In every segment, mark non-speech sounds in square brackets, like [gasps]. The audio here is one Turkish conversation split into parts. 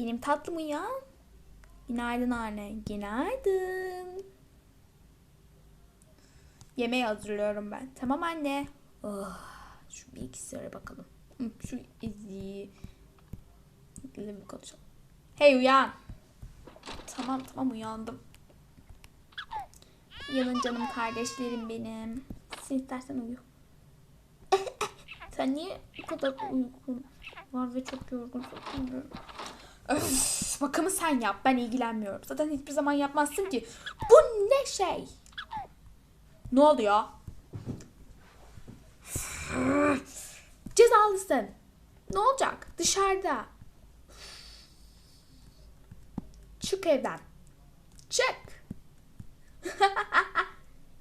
Benim tatlım uyan. Günaydın anne. Günaydın. Yemeği hazırlıyorum ben. Tamam anne. Oh, şu bilgisayara bakalım. Şu izi. Gidelim konuşalım. Hey uyan. Tamam tamam uyandım. Uyanın canım kardeşlerim benim. Sen istersen uyu. Sen niye bu kadar uykun var ve çok yorgunsun? Bilmiyorum. Öf, bakımı sen yap. Ben ilgilenmiyorum. Zaten hiçbir zaman yapmazsın ki. Bu ne şey? Ne oluyor? Cezalısın. Ne olacak? Dışarıda. Çık evden. Çık. [laughs]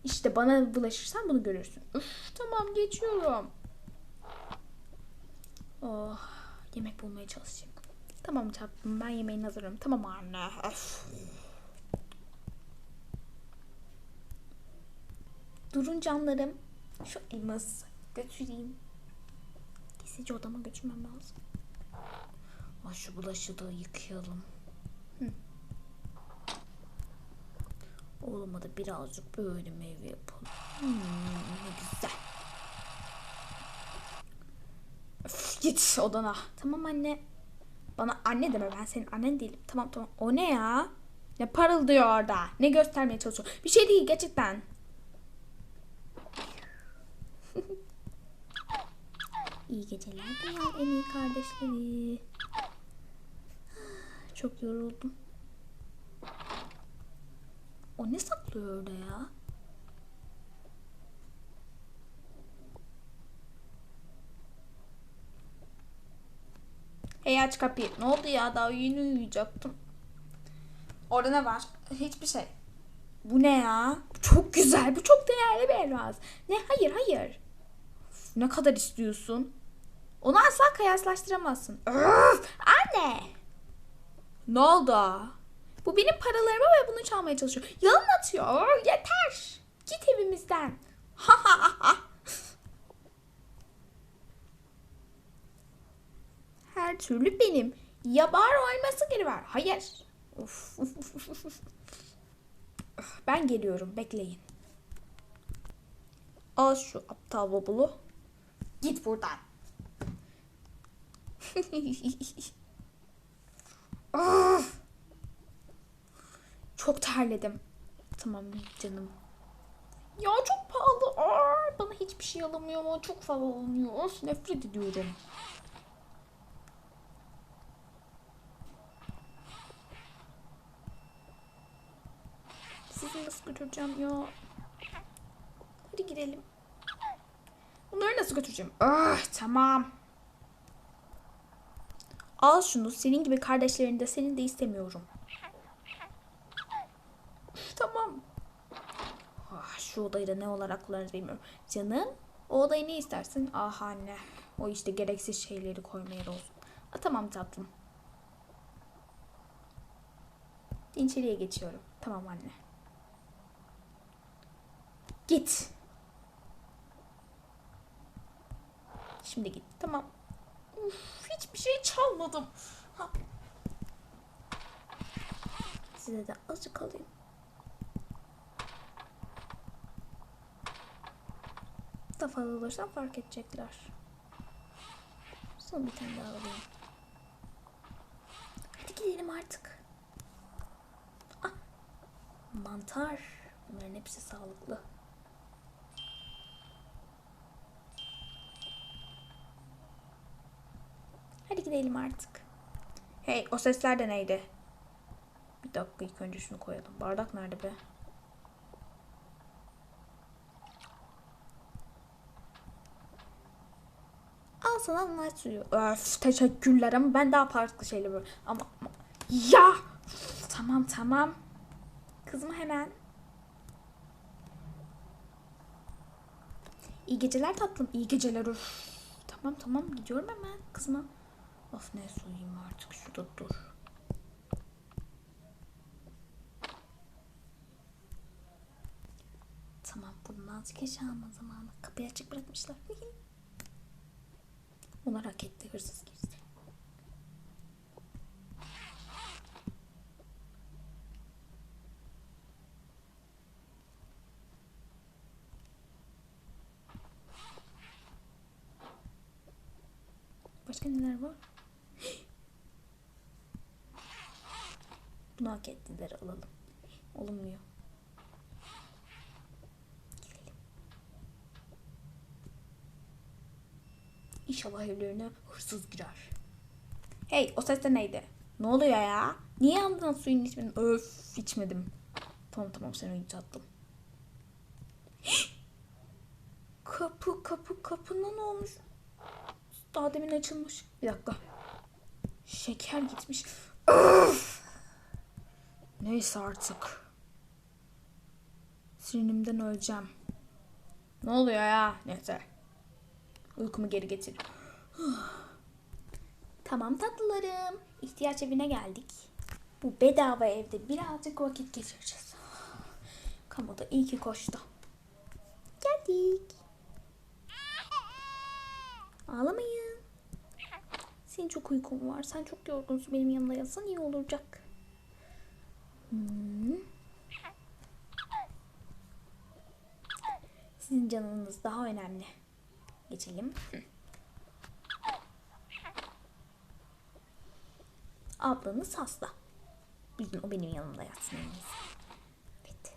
işte bana bulaşırsan bunu görürsün. Üf, tamam geçiyorum. Oh, yemek bulmaya çalışacağım. Tamam tatlım ben yemeğini hazırlarım. Tamam anne. Öf. Durun canlarım. Şu elması götüreyim. Gizlice odama götürmem lazım. Ay şu bulaşığı da yıkayalım. Hı. Oğluma da birazcık böyle meyve yapalım. Hmm, ne güzel. Öf, git odana. Tamam anne. Bana anne deme ben senin annen değilim. Tamam tamam. O ne ya? Ne parıldıyor orada? Ne göstermeye çalışıyor? Bir şey değil gerçekten. [laughs] iyi geceler dünyanın en iyi kardeşleri. Çok yoruldum. O ne saklıyor orada ya? Hey aç kapıyı. Ne oldu ya? Daha yeni uyuyacaktım. Orada ne var? Hiçbir şey. Bu ne ya? Bu çok güzel. Bu çok değerli bir elmas. Ne? Hayır hayır. Üf, ne kadar istiyorsun? Onu asla kıyaslaştıramazsın. Öf! Anne! Ne oldu? Bu benim paralarımı ve bunu çalmaya çalışıyor. Yalan atıyor. Yeter. Git evimizden. Ha ha ha. Her türlü benim. Ya bar olması geri ver. Hayır. Of, of. Ben geliyorum. Bekleyin. Al şu aptal babulu. Git buradan. [laughs] Of. Çok terledim. Tamam canım. Ya çok pahalı. Aa, bana hiçbir şey alamıyor ama çok fazla alınıyor. Of, nefret ediyorum. Sizi nasıl götüreceğim ya? Hadi gidelim. Bunları nasıl götüreceğim? Ah tamam. Al şunu. Senin gibi kardeşlerini de senin de istemiyorum. Tamam. Ah, şu odayı da ne olarak kullanırız bilmiyorum. Canım o odayı ne istersin? Ah anne. O işte gereksiz şeyleri koymaya olsun. Ah, tamam tatlım. İçeriye geçiyorum. Tamam anne. Git. Şimdi git. Tamam. Uf, hiçbir şey çalmadım. Ha. Size de azıcık alayım. Daha fazla alırsam fark edecekler. Son bir tane daha alayım. Hadi gidelim artık. Ah, mantar. Bunların hepsi sağlıklı. Gidelim artık. Hey o sesler de neydi? Bir dakika ilk önce şunu koyalım. Bardak nerede be? Al sana anlaç suyu. Öf teşekkürler ama ben daha farklı şeyler böyle. Ama, ama- ya Üf, tamam tamam. Kızma hemen. İyi geceler tatlım. İyi geceler. Üf. Tamam tamam gidiyorum hemen. Kızma. Of ne soyayım artık şurada dur. Tamam bundan geç alma zamanı. Kapıyı açık bırakmışlar. Onlar hak etti hırsız girdi. Başka neler var? Bunu hak ettiler alalım. Olmuyor. İnşallah evlerine hırsız girer. Hey o ses de neydi? Ne oluyor ya? Niye yandın suyun içmedin? Öf içmedim. Tamam tamam sen oyun tatlım. [gasps] Kapı kapı kapına ne olmuş? Daha demin açılmış. Bir dakika. Şeker gitmiş. Öf! Neyse artık. Sinimden öleceğim. Ne oluyor ya? Neyse. Uykumu geri getir. [sighs] tamam tatlılarım. İhtiyaç evine geldik. Bu bedava evde birazcık vakit geçireceğiz. [sighs] Kamuda iyi ki koştu. Geldik. Ağlamayın. Senin çok uykun var. Sen çok yorgunsun. Benim yanımda yatsan iyi olacak. Sizin canınız daha önemli. Geçelim. Ablanız hasta. Bir gün o benim yanımda yatsın en. Evet.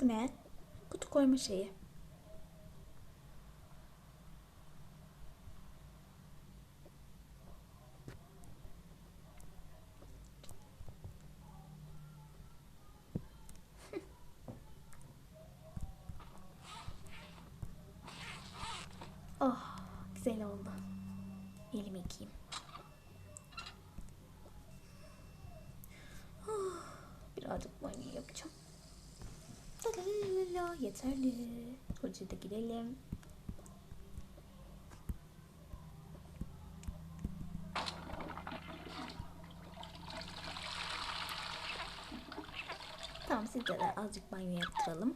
Bu ne? Kutu koyma şeyi. [laughs] Oh, güzel oldu. Elimi yıkayayım. Oh, birazcık banyo yapacağım. Yeterli. Hocaya da girelim. Tamam sizce de azıcık banyo yaptıralım.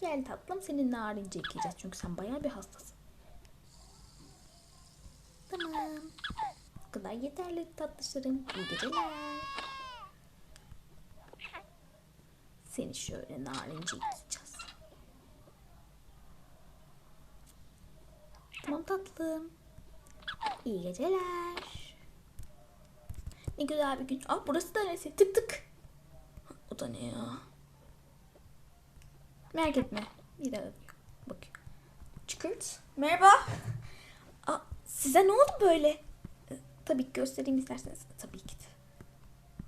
Gel tatlım senin narince yıkayacağız çünkü sen bayağı bir hastasın. Tamam. Bu kadar yeterli tatlışlarım. İyi geceler. Seni şöyle narince yıkayacağız. Tamam tatlım. İyi geceler. Ne güzel bir gün. Aa burası da neresi? Tık tık. O da ne ya? Merak etme. Bir daha bak. Çıkırt. Merhaba. Aa, size ne oldu böyle? Ee, tabii ki göstereyim isterseniz. Tabii ki.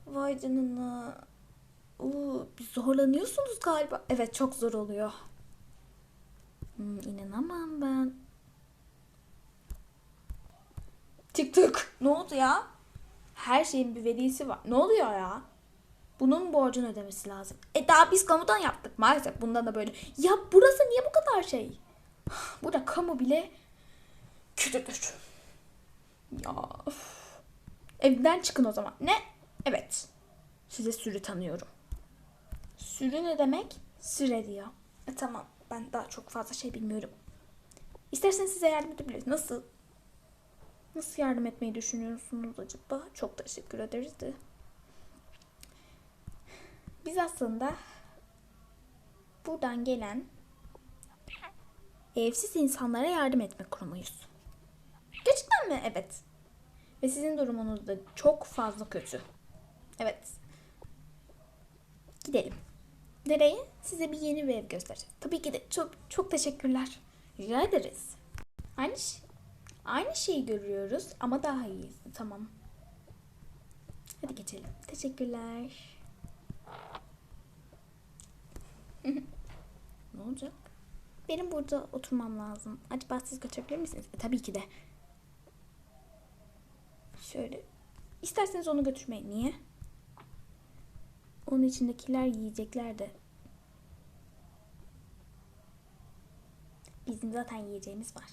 Vay canına. Oo, zorlanıyorsunuz galiba. Evet çok zor oluyor. Hmm, inanamam ben. Tık tık. Ne oldu ya? Her şeyin bir velisi var. Ne oluyor ya? Bunun borcunu ödemesi lazım. E daha biz kamudan yaptık maalesef. Bundan da böyle. Ya burası niye bu kadar şey? [sighs] Burada kamu bile kötüdür. Ya. üf. Evden çıkın o zaman. Ne? Evet. Size sürü tanıyorum. Sürü ne demek? Süre diyor. E tamam. Ben daha çok fazla şey bilmiyorum. İsterseniz size yardım edebiliriz. Nasıl? Nasıl yardım etmeyi düşünüyorsunuz acaba? Çok teşekkür ederiz de. Biz aslında buradan gelen evsiz insanlara yardım etme kurumuyuz. Gerçekten mi? Evet. Ve sizin durumunuz da çok fazla kötü. Evet. Gidelim. Nereye? Size bir yeni bir ev göstereceğim. Tabii ki de çok çok teşekkürler. Rica ederiz. Aynı şey. Aynı şeyi görüyoruz ama daha iyi. Tamam. Hadi geçelim. Teşekkürler. [laughs] ne olacak? Benim burada oturmam lazım. Acaba siz götürebilir misiniz? E, tabii ki de. Şöyle. İsterseniz onu götürmeyin. Niye? Onun içindekiler yiyecekler de. Bizim zaten yiyeceğimiz var.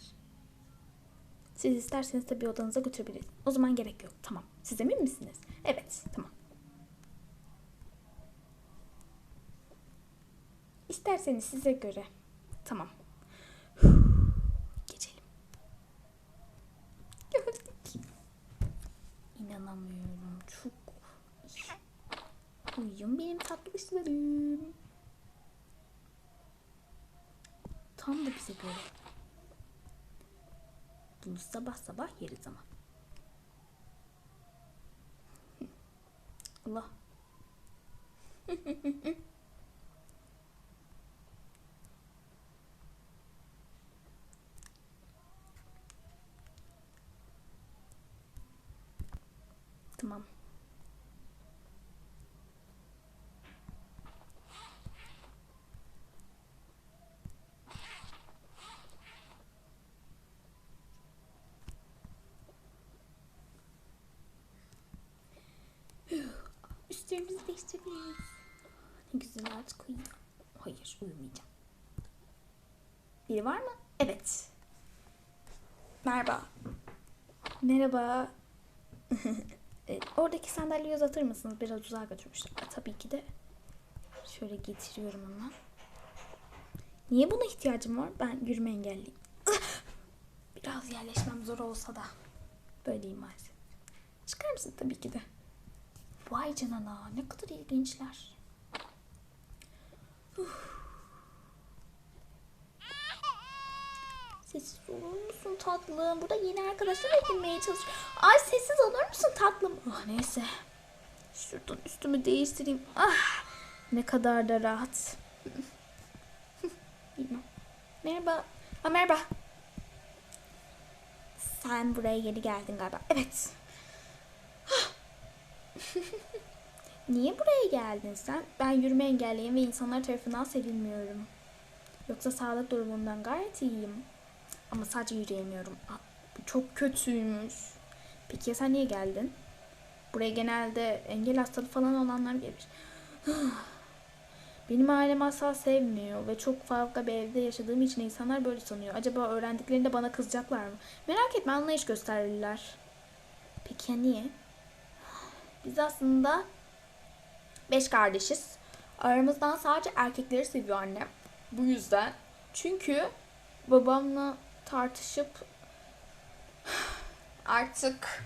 Siz isterseniz tabii odanıza götürebiliriz. O zaman gerek yok. Tamam. Siz emin misiniz? Evet. Tamam. İsterseniz size göre. Tamam. Geçelim. Gördük. İnanamıyorum. Çok. Uyuyun benim tatlı kuşlarım. Tam da bize göre. Bunu sabah sabah yeriz ama. [laughs] Allah. [laughs] Tamam. Değiştirebiliriz. Ne güzel artık uyuyayım. Hayır uyumayacağım. Biri var mı? Evet. Merhaba. Merhaba. [laughs] E, Oradaki sandalyeyi uzatır mısınız? Biraz uzağa götürmüşler. E, Tabii ki de. Şöyle getiriyorum hemen. Niye buna ihtiyacım var? Ben yürüme engelliyim. [laughs] Biraz yerleşmem zor olsa da. Böyleyim maalesef. Çıkar mısın? Tabii ki de. Vay canına ne kadar ilginçler. Sessiz olur musun tatlım? Burada yeni arkadaşlar edinmeye çalış. Ay sessiz olur musun tatlım? Ah neyse. Şuradan üstümü değiştireyim. Ah ne kadar da rahat. [laughs] Merhaba. Aa, merhaba. Sen buraya yeni geldin galiba. Evet. [laughs] Niye buraya geldin sen? Ben yürüme engelliyim ve insanlar tarafından sevilmiyorum. Yoksa sağlık durumundan gayet iyiyim. Ama sadece yürüyemiyorum. Bu çok kötüymüş. Peki ya sen niye geldin? Buraya genelde engel hastalığı falan olanlar gelir. [sighs] Benim ailem asla sevmiyor ve çok farklı bir evde yaşadığım için insanlar böyle sanıyor. Acaba öğrendiklerinde bana kızacaklar mı? Merak etme anlayış gösterirler. Peki ya niye? Biz aslında beş kardeşiz. Aramızdan sadece erkekleri seviyor annem. Bu yüzden. Çünkü babamla tartışıp [sighs] artık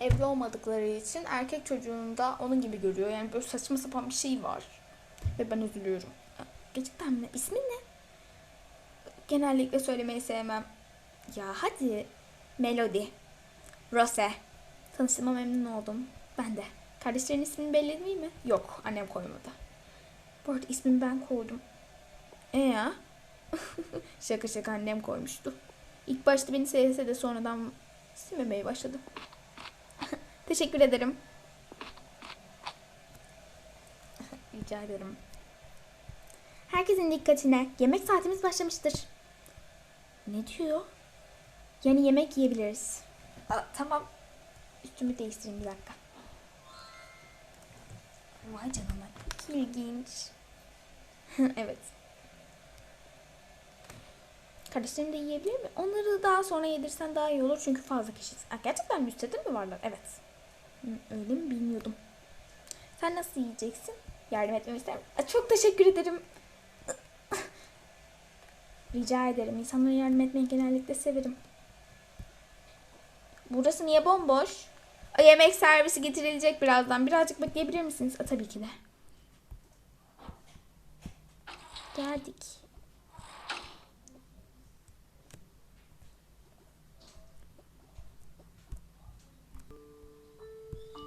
evli olmadıkları için erkek çocuğunu da onun gibi görüyor. Yani böyle saçma sapan bir şey var. Ve ben üzülüyorum. Gerçekten mi? İsmin ne? Genellikle söylemeyi sevmem. Ya hadi. Melody. Rose. Tanıştığıma memnun oldum. Ben de. Kardeşlerin ismini belli mi? Yok. Annem koymadı. Bu arada ismini ben koydum. E ya? [laughs] şaka şaka annem koymuştu. İlk başta beni sevse de sonradan silmemeye başladı. [laughs] Teşekkür ederim. [laughs] Rica ederim. Herkesin dikkatine. Yemek saatimiz başlamıştır. Ne diyor? Yani yemek yiyebiliriz. Aa, tamam. Üstümü değiştireyim bir dakika. Vay canına. Çok ilginç. [laughs] evet. Kardeşlerim de yiyebilir mi? Onları daha sonra yedirsen daha iyi olur çünkü fazla kişiyiz. Aa, gerçekten müstedil mi varlar? Evet. Öyle mi bilmiyordum. Sen nasıl yiyeceksin? Yardım etmemi ister misin? Çok teşekkür ederim. [laughs] Rica ederim. İnsanlara yardım etmeyi genellikle severim. Burası niye bomboş? Yemek servisi getirilecek birazdan. Birazcık bekleyebilir misiniz? Aa, tabii ki de. Geldik.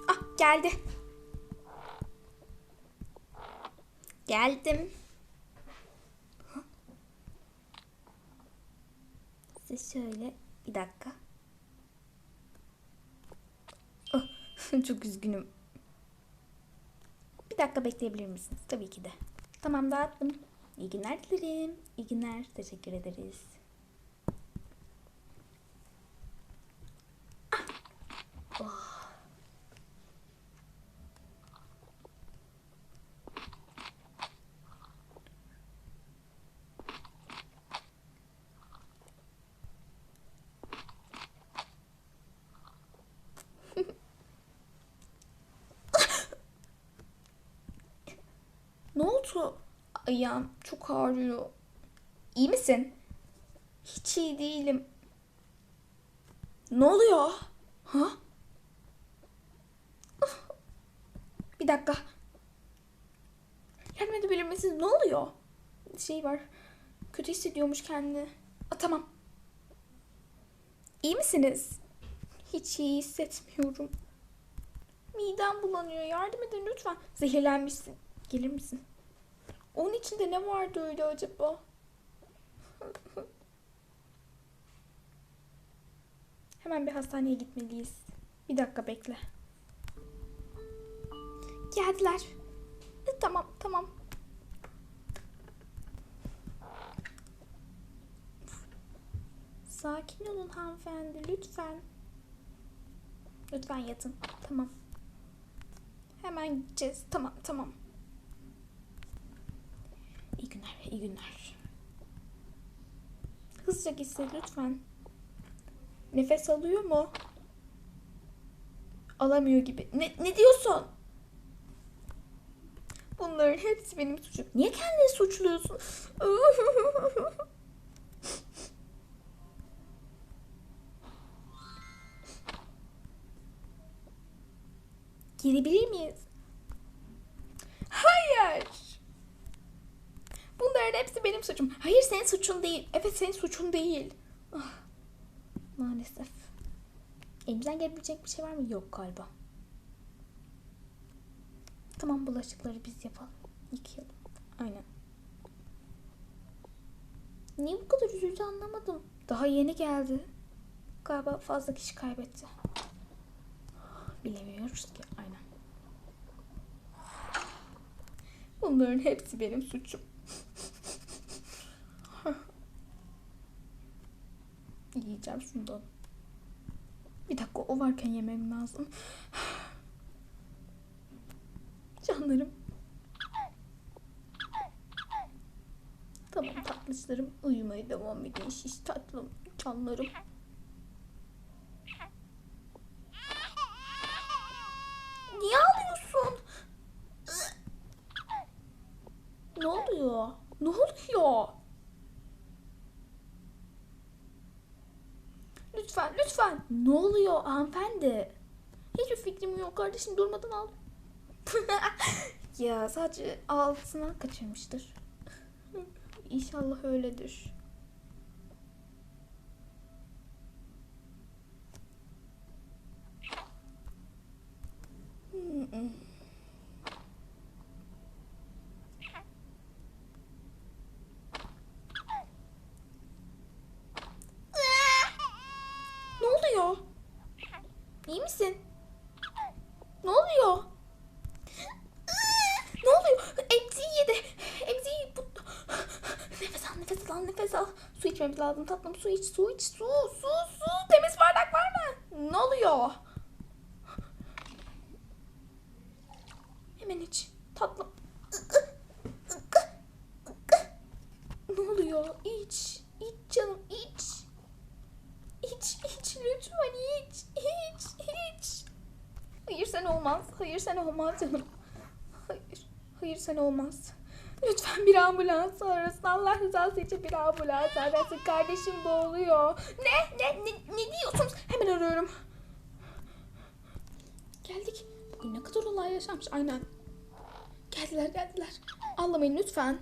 Ah geldi. Geldim. Size şöyle bir dakika. Ah, Çok üzgünüm. Bir dakika bekleyebilir misiniz? Tabii ki de. Tamam dağıttım. İyi günler dilerim. İyi günler. Teşekkür ederiz. Ah. Oh. Ne oldu? Ayağım çok ağrıyor. İyi misin? Hiç iyi değilim. Ne oluyor? Ha? Bir dakika. Yardım edebilir misiniz? Ne oluyor? Şey var. Kötü hissediyormuş kendini. Aa, tamam. İyi misiniz? Hiç iyi hissetmiyorum. Midem bulanıyor. Yardım edin lütfen. Zehirlenmişsin. Gelir misin? Onun içinde ne vardı öyle acaba? Hemen bir hastaneye gitmeliyiz. Bir dakika bekle. Geldiler. E, Tamam, tamam. Sakin olun hanımefendi lütfen. Lütfen yatın. Tamam. Hemen gideceğiz. Tamam, tamam. İyi günler. Hızlıca gitsin lütfen. Nefes alıyor mu? Alamıyor gibi. Ne, ne diyorsun? Bunların hepsi benim suçum. Niye kendini suçluyorsun? [laughs] Girebilir miyiz? Hayır. Bunların hepsi benim suçum. Hayır senin suçun değil. Evet senin suçun değil. Ah, maalesef. Elimizden gelebilecek bir şey var mı? Yok galiba. Tamam bulaşıkları biz yapalım. Yıkayalım. Aynen. Niye bu kadar üzüldü anlamadım. Daha yeni geldi. Galiba fazla kişi kaybetti. Bilemiyoruz ki. Aynen. Bunların hepsi benim suçum. Yiyeceğim şundan. Bir dakika o varken yemem lazım. Canlarım. Tamam tatlışlarım uyumaya devam edin şiş tatlım canlarım. Niye ağlıyorsun? Ne oluyor? Ne oluyor? Ne oluyor hanımefendi? Hiçbir fikrim yok. Kardeşim durmadan al. [laughs] ya sadece altına kaçırmıştır. İnşallah öyledir. Mm-mm. Ne oluyor? İyi misin? Ne oluyor? Ne oluyor? Emziği yedi. Emziği bu... Nefes al, nefes al, nefes al. Su içmemiz lazım tatlım. Su iç, su iç, su, su, su. Temiz bardak var mı? Ne oluyor? Hemen iç. Tatlım. Ne oluyor? İç. İç canım, iç. İç, iç lütfen iç, iç, iç. Hayır sen olmaz, hayır sen olmaz canım. Hayır, hayır sen olmaz. Lütfen bir ambulans arasın. Allah rızası için bir ambulans arasın. Kardeşim boğuluyor. Ne, ne, ne, ne diyorsunuz? Hemen arıyorum. Geldik. Bugün ne kadar olay yaşanmış. Aynen. Geldiler, geldiler. Ağlamayın lütfen.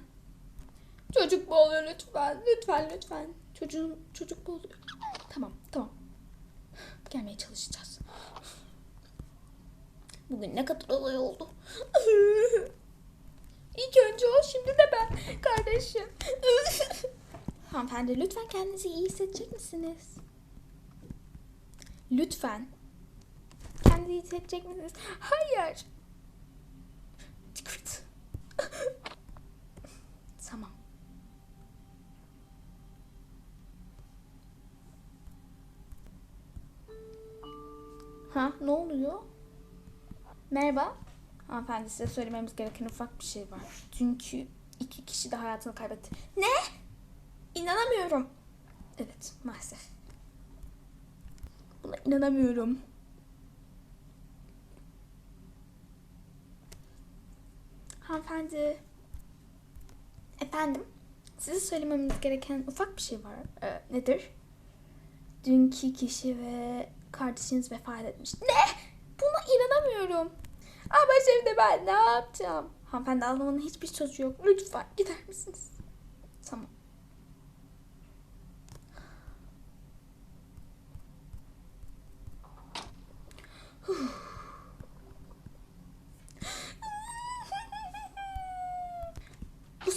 Çocuk boğuluyor lütfen. Lütfen, lütfen. Çocuğun, çocuk boğuluyor. Tamam, tamam. Gelmeye çalışacağız. Bugün ne kadar olay oldu. [laughs] İlk önce o, şimdi de ben. Kardeşim. [laughs] Hanımefendi lütfen kendinizi iyi hissedecek misiniz? Lütfen. Kendinizi iyi hissedecek misiniz? Hayır. Merhaba. Hanımefendi size söylememiz gereken ufak bir şey var. Çünkü iki kişi de hayatını kaybetti. Ne? İnanamıyorum. Evet maalesef. Buna inanamıyorum. Hanımefendi. Efendim? Size söylememiz gereken ufak bir şey var. Ee, nedir? Dünkü kişi ve kardeşiniz vefat etmiş. Ne? Buna inanamıyorum. Ama şimdi ben ne yapacağım? Hanımefendi ağlamanın hiçbir çocuğu yok. Lütfen gider misiniz? Tamam.